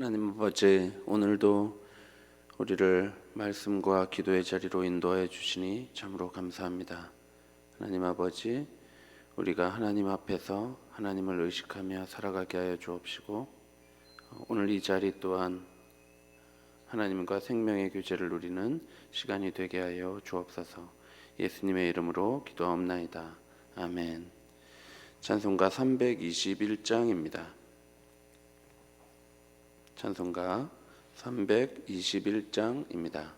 하나님 아버지 오늘도 우리를 말씀과 기도의 자리로 인도해 주시니 참으로 감사합니다. 하나님 아버지 우리가 하나님 앞에서 하나님을 의식하며 살아가게 하여 주옵시고 오늘 이 자리 또한 하나님과 생명의 교제를 누리는 시간이 되게 하여 주옵소서. 예수님의 이름으로 기도하옵나이다. 아멘. 찬송가 321장입니다. 찬송가 321장입니다.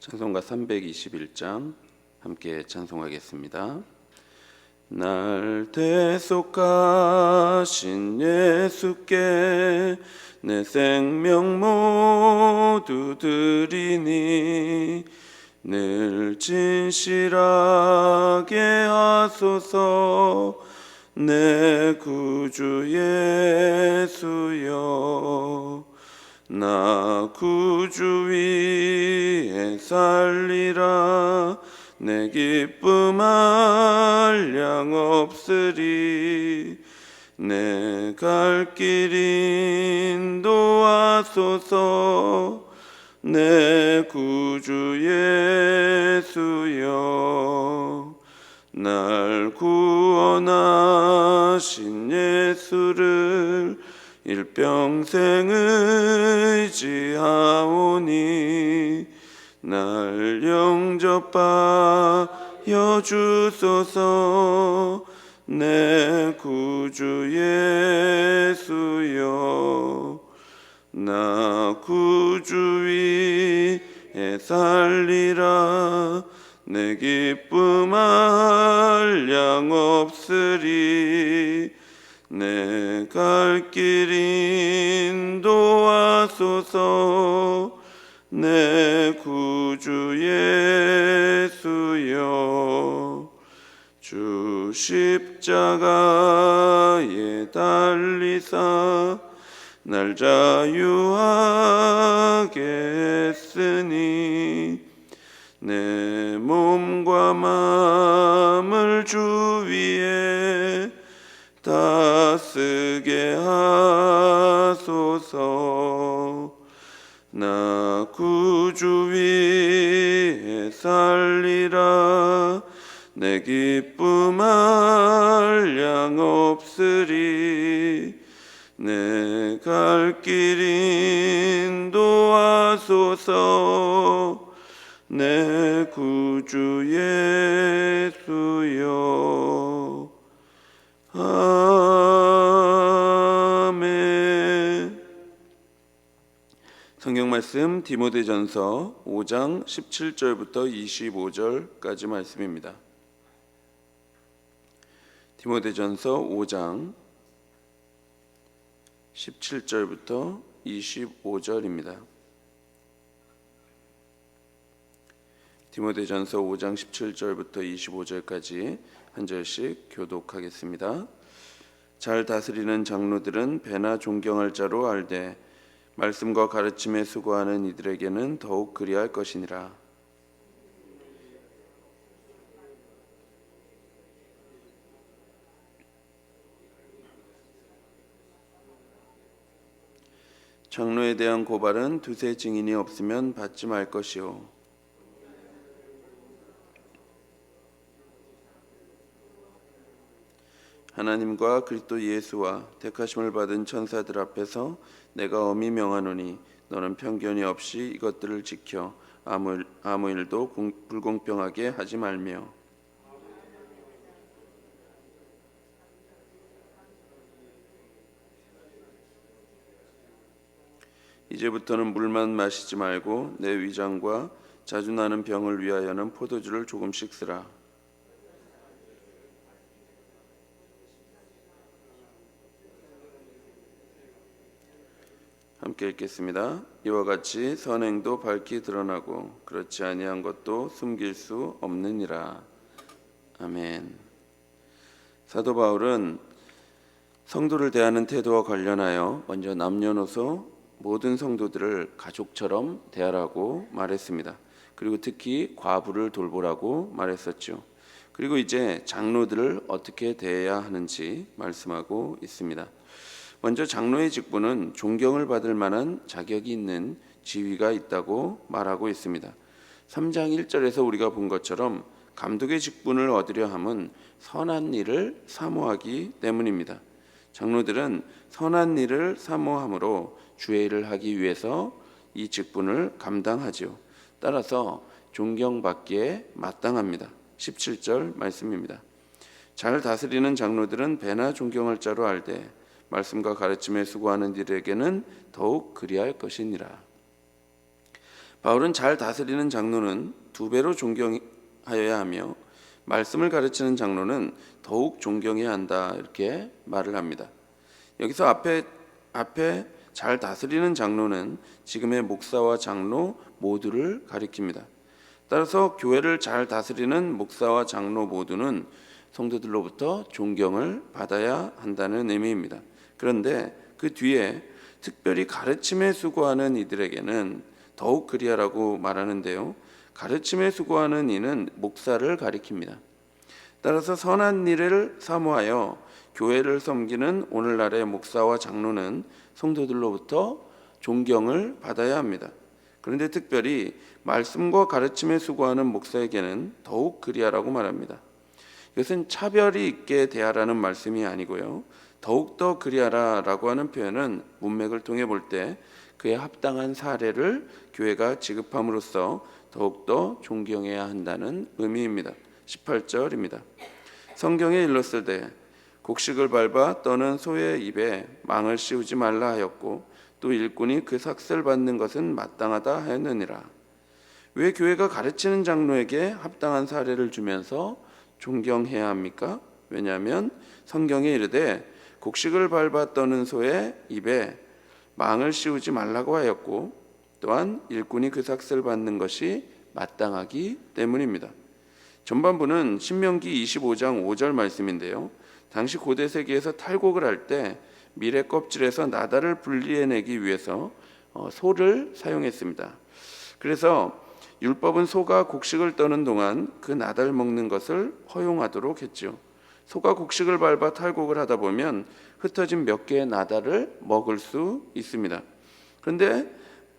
찬송가 321장 함께 찬송하겠습니다. 날 대속하신 예수께 내 생명 모두 드리니 늘 진실하게 하소서. 내 구주 예수여 나 구주 위에 살리라. 내 기쁨 한량 없으리. 내 갈 길 인도하소서 내 구주 예수여 날 구원하신 예수를 일평생 의지하오니 날 영접하여 주소서. 내 구주 예수여 나 구주 위에 살리라. 내 기쁨 한량 없으리. 내 갈 길 인도하소서. 내 구주 예수여. 주 십자가에 달리사 날 자유하게 했으니 내 몸과 마음을 주 위에 다 쓰게 하소서. 나 구주 위에 살리라. 내 기쁨 성경 말씀 디모데전서 5장 17절부터 25절까지 말씀입니다. 디모데전서 5장 17절부터 25절입니다. 디모데전서 5장 17절부터 25절까지 한 절씩 교독하겠습니다. 잘 다스리는 장로들은 배나 존경할 자로 알되 말씀과 가르침에 수고하는 이들에게는 더욱 그리할 것이니라. 장로에 대한 고발은 두세 증인이 없으면 받지 말 것이요. 하나님과 그리스도 예수와 택하심을 받은 천사들 앞에서 내가 엄히 명하노니 너는 편견이 없이 이것들을 지켜 아무, 아무 일도 공, 불공평하게 하지 말며 이제부터는 물만 마시지 말고 내 위장과 자주 나는 병을 위하여는 포도주를 조금씩 쓰라. 함께 읽겠습니다. 이와 같이 선행도 밝히 드러나고 그렇지 아니한 것도 숨길 수 없느니라. 아멘. 사도 바울은 성도를 대하는 태도와 관련하여 먼저 남녀노소 모든 성도들을 가족처럼 대하라고 말했습니다. 그리고 특히 과부를 돌보라고 말했었죠. 그리고 이제 장로들을 어떻게 대해야 하는지 말씀하고 있습니다. 먼저 장로의 직분은 존경을 받을 만한 자격이 있는 지위가 있다고 말하고 있습니다. 3장 1절에서 우리가 본 것처럼 감독의 직분을 얻으려 함은 선한 일을 사모하기 때문입니다. 장로들은 선한 일을 사모함으로 주의 일을 하기 위해서 이 직분을 감당하지요. 따라서 존경받기에 마땅합니다. 17절 말씀입니다. 잘 다스리는 장로들은 배나 존경할 자로 알되 말씀과 가르침에 수고하는 이들에게는 더욱 그리할 것이니라. 바울은 잘 다스리는 장로는 두 배로 존경하여야 하며 말씀을 가르치는 장로는 더욱 존경해야 한다 이렇게 말을 합니다. 여기서 앞에 앞에 잘 다스리는 장로는 지금의 목사와 장로 모두를 가리킵니다. 따라서 교회를 잘 다스리는 목사와 장로 모두는 성도들로부터 존경을 받아야 한다는 의미입니다. 그런데 그 뒤에 특별히 가르침에 수고하는 이들에게는 더욱 그리하라고 말하는데요. 가르침에 수고하는 이는 목사를 가리킵니다. 따라서 선한 일을 사모하여 교회를 섬기는 오늘날의 목사와 장로는 성도들로부터 존경을 받아야 합니다. 그런데 특별히 말씀과 가르침에 수고하는 목사에게는 더욱 그리하라고 말합니다. 이것은 차별이 있게 대하라는 말씀이 아니고요. 더욱더 그리하라라고 하는 표현은 문맥을 통해 볼 때 그에 합당한 사례를 교회가 지급함으로써 더욱더 존경해야 한다는 의미입니다. 18절입니다. 성경에 일렀을 때 곡식을 밟아 떠는 소의 입에 망을 씌우지 말라 하였고 또 일꾼이 그 삭슬 받는 것은 마땅하다 하였느니라. 왜 교회가 가르치는 장로에게 합당한 사례를 주면서 존경해야 합니까? 왜냐하면 성경에 이르되 곡식을 밟아 떠는 소의 입에 망을 씌우지 말라고 하였고 또한 일꾼이 그 삭슬 받는 것이 마땅하기 때문입니다. 전반부는 신명기 25장 5절 말씀인데요. 당시 고대 세계에서 탈곡을 할때 밀의 껍질에서 나다를 분리해내기 위해서 어, 소를 사용했습니다. 그래서 율법은 소가 곡식을 떠는 동안 그 나달 먹는 것을 허용하도록 했죠. 소가 곡식을 밟아 탈곡을 하다 보면 흩어진 몇 개의 나달을 먹을 수 있습니다. 그런데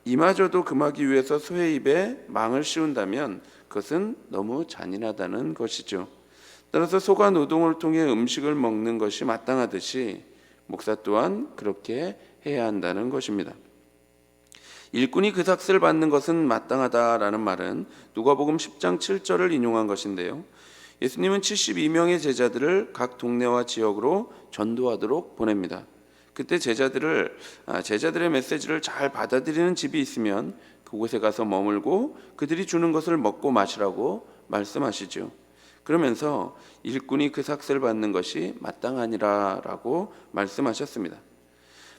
이마저도 금하기 위해서 소의 입에 망을 씌운다면 그것은 너무 잔인하다는 것이죠. 따라서 소가 노동을 통해 음식을 먹는 것이 마땅하듯이 목사 또한 그렇게 해야 한다는 것입니다. 일꾼이 그 삭슬 받는 것은 마땅하다라는 말은 누가복음 10장 7절을 인용한 것인데요. 예수님은 72명의 제자들을 각 동네와 지역으로 전도하도록 보냅니다. 그때 제자들을 아, 제자들의 메시지를 잘 받아들이는 집이 있으면 그곳에 가서 머물고 그들이 주는 것을 먹고 마시라고 말씀하시죠. 그러면서 일꾼이 그 삭슬 받는 것이 마땅하니라라고 말씀하셨습니다.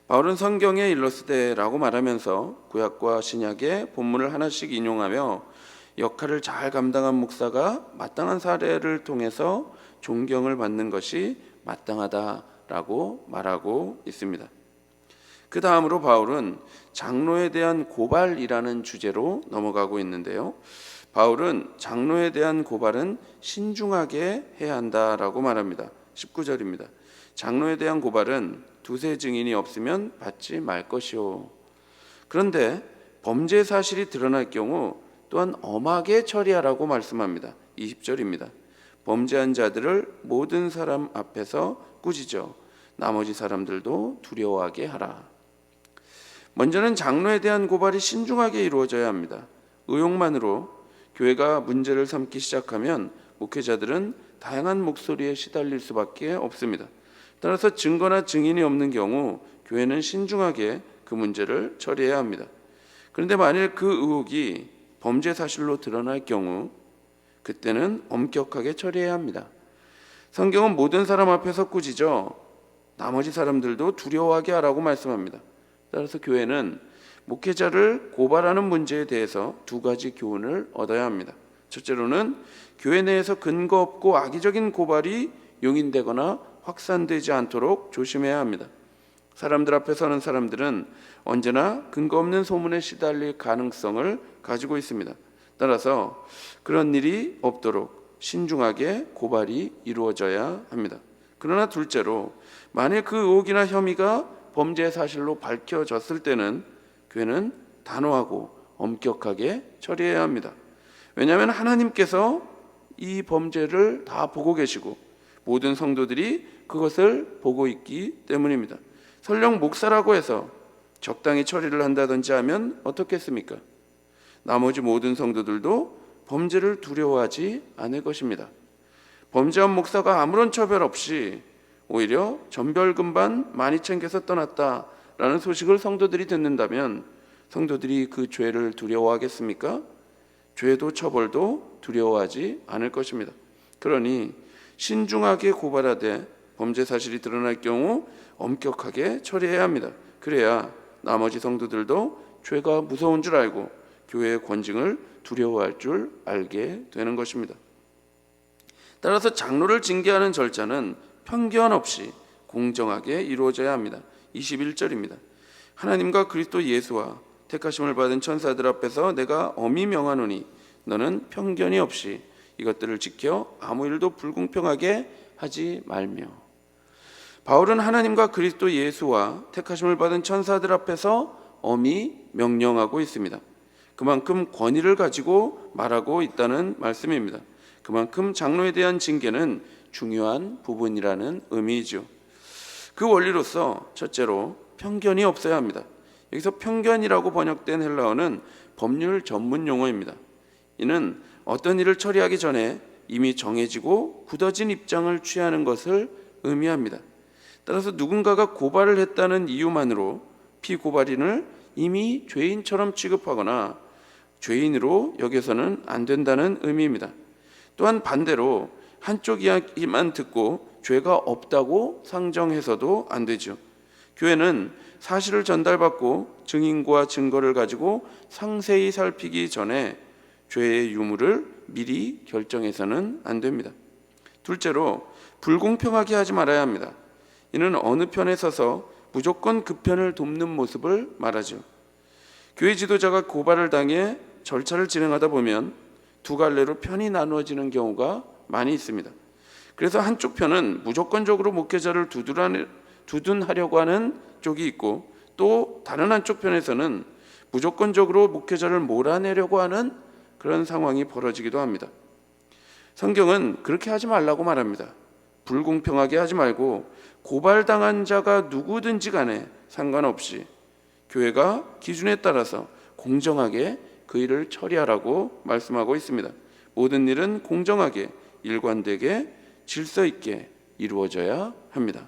바울은 성경에 일러스되라고 말하면서 구약과 신약의 본문을 하나씩 인용하며 역할을 잘 감당한 목사가 마땅한 사례를 통해서 존경을 받는 것이 마땅하다라고 말하고 있습니다. 그 다음으로 바울은 장로에 대한 고발이라는 주제로 넘어가고 있는데요. 바울은 장로에 대한 고발은 신중하게 해야 한다라고 말합니다. 19절입니다. 장로에 대한 고발은 두세 증인이 없으면 받지 말 것이요. 그런데 범죄 사실이 드러날 경우 또한 엄하게 처리하라고 말씀합니다. 20절입니다. 범죄한 자들을 모든 사람 앞에서 꾸짖어 나머지 사람들도 두려워하게 하라. 먼저는 장로에 대한 고발이 신중하게 이루어져야 합니다. 의혹만으로 교회가 문제를 삼기 시작하면 목회자들은 다양한 목소리에 시달릴 수밖에 없습니다. 따라서 증거나 증인이 없는 경우 교회는 신중하게 그 문제를 처리해야 합니다. 그런데 만일 그 의혹이 범죄 사실로 드러날 경우 그때는 엄격하게 처리해야 합니다. 성경은 모든 사람 앞에서 꾸짖어 나머지 사람들도 두려워하게 하라고 말씀합니다. 따라서 교회는 목회자를 고발하는 문제에 대해서 두 가지 교훈을 얻어야 합니다. 첫째로는 교회 내에서 근거 없고 악의적인 고발이 용인되거나 확산되지 않도록 조심해야 합니다. 사람들 앞에 서는 사람들은 언제나 근거 없는 소문에 시달릴 가능성을 가지고 있습니다. 따라서 그런 일이 없도록 신중하게 고발이 이루어져야 합니다. 그러나 둘째로 만일 그 의혹이나 혐의가 범죄 사실로 밝혀졌을 때는 교회는 단호하고 엄격하게 처리해야 합니다. 왜냐하면 하나님께서 이 범죄를 다 보고 계시고 모든 성도들이 그것을 보고 있기 때문입니다. 설령 목사라고 해서 적당히 처리를 한다든지 하면 어떻겠습니까? 나머지 모든 성도들도 범죄를 두려워하지 않을 것입니다. 범죄한 목사가 아무런 처벌 없이 오히려 전별금반 많이 챙겨서 떠났다라는 소식을 성도들이 듣는다면 성도들이 그 죄를 두려워하겠습니까? 죄도 처벌도 두려워하지 않을 것입니다. 그러니 신중하게 고발하되 범죄 사실이 드러날 경우 엄격하게 처리해야 합니다. 그래야 나머지 성도들도 죄가 무서운 줄 알고 교회의 권징을 두려워할 줄 알게 되는 것입니다. 따라서 장로를 징계하는 절차는 편견 없이 공정하게 이루어져야 합니다. 21절입니다. 하나님과 그리스도 예수와 택하심을 받은 천사들 앞에서 내가 엄히 명하노니 너는 편견이 없이 이것들을 지켜 아무 일도 불공평하게 하지 말며 바울은 하나님과 그리스도 예수와 택하심을 받은 천사들 앞에서 엄히 명령하고 있습니다. 그만큼 권위를 가지고 말하고 있다는 말씀입니다. 그만큼 장로에 대한 징계는 중요한 부분이라는 의미이죠. 그 원리로서 첫째로 편견이 없어야 합니다. 여기서 편견이라고 번역된 헬라어는 법률 전문 용어입니다. 이는 어떤 일을 처리하기 전에 이미 정해지고 굳어진 입장을 취하는 것을 의미합니다. 따라서 누군가가 고발을 했다는 이유만으로 피고발인을 이미 죄인처럼 취급하거나 죄인으로 여겨서는 안 된다는 의미입니다. 또한 반대로 한쪽 이야기만 듣고 죄가 없다고 상정해서도 안 되죠. 교회는 사실을 전달받고 증인과 증거를 가지고 상세히 살피기 전에 죄의 유무를 미리 결정해서는 안 됩니다. 둘째로 불공평하게 하지 말아야 합니다. 이는 어느 편에 서서 무조건 그 편을 돕는 모습을 말하죠. 교회 지도자가 고발을 당해 절차를 진행하다 보면 두 갈래로 편이 나누어지는 경우가 많이 있습니다. 그래서 한쪽 편은 무조건적으로 목회자를 두둔하려고 하는 쪽이 있고 또 다른 한쪽 편에서는 무조건적으로 목회자를 몰아내려고 하는 그런 상황이 벌어지기도 합니다. 성경은 그렇게 하지 말라고 말합니다. 불공평하게 하지 말고 고발당한 자가 누구든지 간에 상관없이 교회가 기준에 따라서 공정하게 그 일을 처리하라고 말씀하고 있습니다. 모든 일은 공정하게 일관되게 질서 있게 이루어져야 합니다.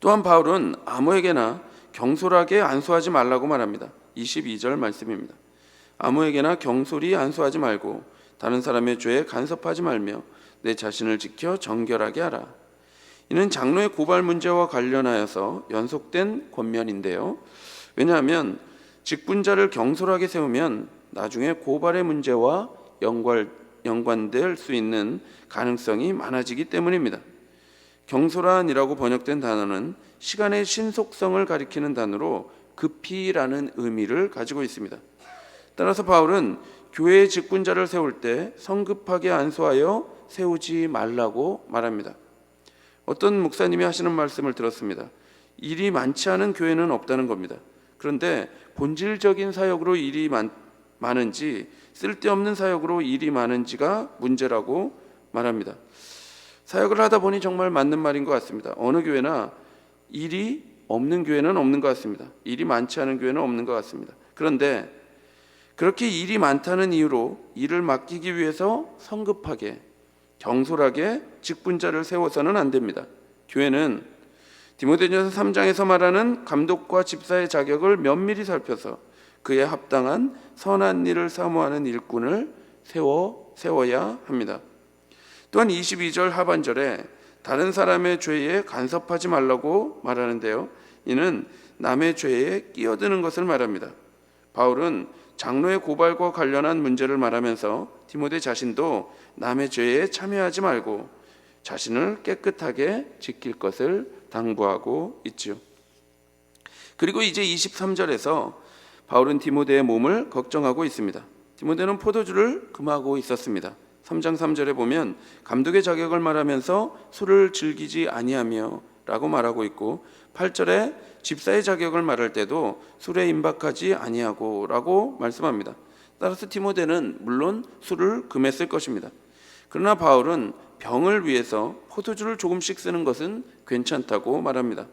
또한 바울은 아무에게나 경솔하게 안수하지 말라고 말합니다. 22절 말씀입니다. 아무에게나 경솔히 안수하지 말고 다른 사람의 죄에 간섭하지 말며 내 자신을 지켜 정결하게 하라. 이는 장로의 고발 문제와 관련하여서 연속된 권면인데요. 왜냐하면 직분자를 경솔하게 세우면 나중에 고발의 문제와 연관, 연관될 수 있는 가능성이 많아지기 때문입니다. 경솔한이라고 번역된 단어는 시간의 신속성을 가리키는 단어로 급히라는 의미를 가지고 있습니다. 따라서 바울은 교회의 직분자를 세울 때 성급하게 안수하여 세우지 말라고 말합니다. 어떤 목사님이 하시는 말씀을 들었습니다. 일이 많지 않은 교회는 없다는 겁니다. 그런데 본질적인 사역으로 일이 많, 많은지 쓸데없는 사역으로 일이 많은지가 문제라고 말합니다. 사역을 하다 보니 정말 맞는 말인 것 같습니다. 어느 교회나 일이 없는 교회는 없는 것 같습니다. 일이 많지 않은 교회는 없는 것 같습니다. 그런데 그렇게 일이 많다는 이유로 일을 맡기기 위해서 성급하게 경솔하게 직분자를 세워서는 안 됩니다. 교회는 디모데전서 3장에서 말하는 감독과 집사의 자격을 면밀히 살펴서 그에 합당한 선한 일을 사모하는 일꾼을 세워 세워야 합니다. 또한 22절 하반절에 다른 사람의 죄에 간섭하지 말라고 말하는데요. 이는 남의 죄에 끼어드는 것을 말합니다. 바울은 장로의 고발과 관련한 문제를 말하면서 디모데 자신도 남의 죄에 참여하지 말고 자신을 깨끗하게 지킬 것을 당부하고 있죠. 그리고 이제 23절에서 바울은 디모데의 몸을 걱정하고 있습니다. 디모데는 포도주를 금하고 있었습니다. 3장 3절에 보면 감독의 자격을 말하면서 술을 즐기지 아니하며 라고 말하고 있고 8절에 집사의 자격을 말할 때도 술에 임박하지 아니하고 라고 말씀합니다. 따라서 디모데는 물론 술을 금했을 것입니다. 그러나 바울은 병을 위해서 포도주를 조금씩 쓰는 것은 괜찮다고 말합니다.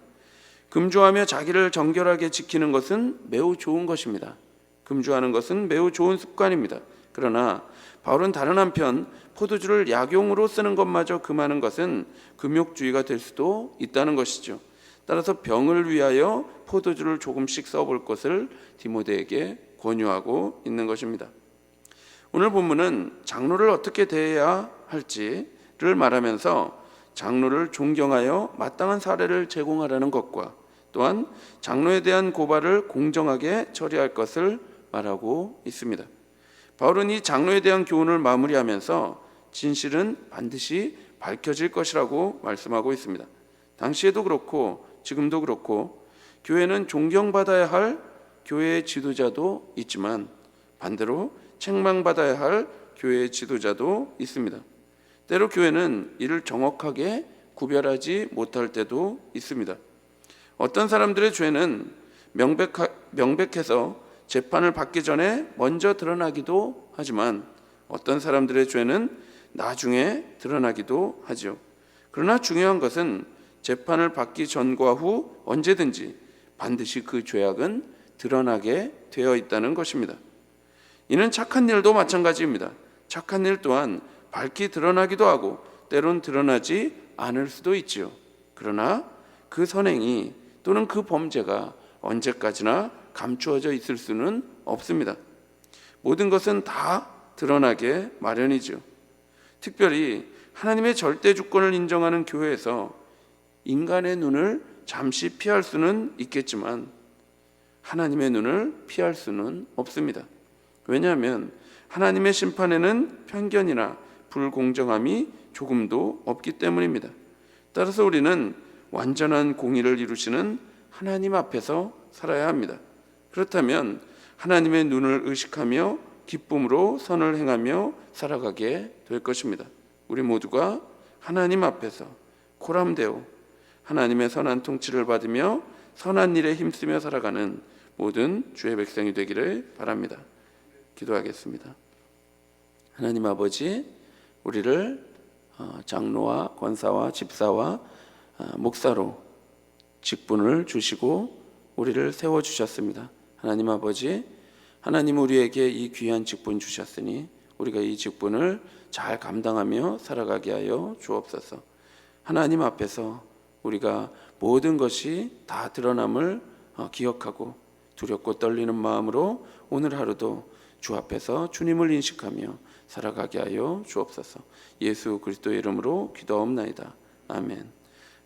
금주하며 자기를 정결하게 지키는 것은 매우 좋은 것입니다. 금주하는 것은 매우 좋은 습관입니다. 그러나 바울은 다른 한편 포도주를 약용으로 쓰는 것마저 금하는 것은 금욕주의가 될 수도 있다는 것이죠. 따라서 병을 위하여 포도주를 조금씩 써볼 것을 디모데에게 권유하고 있는 것입니다. 오늘 본문은 장로를 어떻게 대해야 할지를 말하면서 장로를 존경하여 마땅한 사례를 제공하라는 것과 또한 장로에 대한 고발을 공정하게 처리할 것을 말하고 있습니다. 바울은 이 장로에 대한 교훈을 마무리하면서 진실은 반드시 밝혀질 것이라고 말씀하고 있습니다. 당시에도 그렇고 지금도 그렇고 교회는 존경받아야 할 교회의 지도자도 있지만 반대로 책망받아야 할 교회의 지도자도 있습니다. 때로 교회는 이를 정확하게 구별하지 못할 때도 있습니다. 어떤 사람들의 죄는 명백하, 명백해서 재판을 받기 전에 먼저 드러나기도 하지만 어떤 사람들의 죄는 나중에 드러나기도 하죠. 그러나 중요한 것은 재판을 받기 전과 후 언제든지 반드시 그 죄악은 드러나게 되어 있다는 것입니다. 이는 착한 일도 마찬가지입니다. 착한 일 또한 밝히 드러나기도 하고 때론 드러나지 않을 수도 있지요. 그러나 그 선행이 또는 그 범죄가 언제까지나 감추어져 있을 수는 없습니다. 모든 것은 다 드러나게 마련이죠. 특별히 하나님의 절대 주권을 인정하는 교회에서 인간의 눈을 잠시 피할 수는 있겠지만 하나님의 눈을 피할 수는 없습니다. 왜냐하면 하나님의 심판에는 편견이나 불공정함이 조금도 없기 때문입니다. 따라서 우리는 완전한 공의를 이루시는 하나님 앞에서 살아야 합니다. 그렇다면 하나님의 눈을 의식하며 기쁨으로 선을 행하며 살아가게 될 것입니다. 우리 모두가 하나님 앞에서 코람되어 하나님의 선한 통치를 받으며 선한 일에 힘쓰며 살아가는 모든 주의 백성이 되기를 바랍니다. 기도하겠습니다. 하나님 아버지, 우리를 어, 장로와 권사와 집사와 어, 목사로 직분을 주시고 우리를 세워 주셨습니다. 하나님 아버지, 하나님 우리에게 이 귀한 직분 주셨으니 우리가 이 직분을 잘 감당하며 살아가게 하여 주옵소서. 하나님 앞에서 우리가 모든 것이 다 드러남을 어, 기억하고 두렵고 떨리는 마음으로 오늘 하루도 주 앞에서 주님을 인식하며 살아가게 하여 주옵소서. 예수 그리스도의 이름으로 기도하옵나이다. 아멘.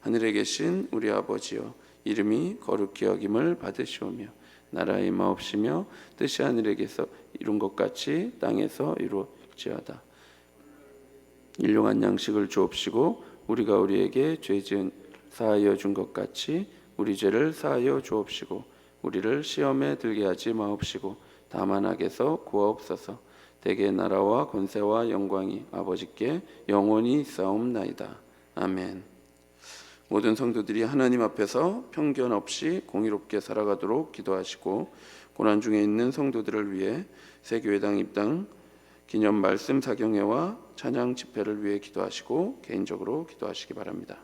하늘에 계신 우리 아버지여 이름이 거룩히 여김을 받으시오며 나라의 마옵시며 뜻이 하늘에게서 이룬 것 같이 땅에서 이루어지어다. 일용한 양식을 주옵시고 우리가 우리에게 죄 지은 사하여 준 것 같이 우리 죄를 사하여 주옵시고 우리를 시험에 들게 하지 마옵시고 다만 악에서 구하옵소서. 대개 나라와 권세와 영광이 아버지께 영원히 싸움나이다. 아멘. 모든 성도들이 하나님 앞에서 편견 없이 공의롭게 살아가도록 기도하시고 고난 중에 있는 성도들을 위해 세교회당 입당 기념 말씀 사경회와 찬양 집회를 위해 기도하시고 개인적으로 기도하시기 바랍니다.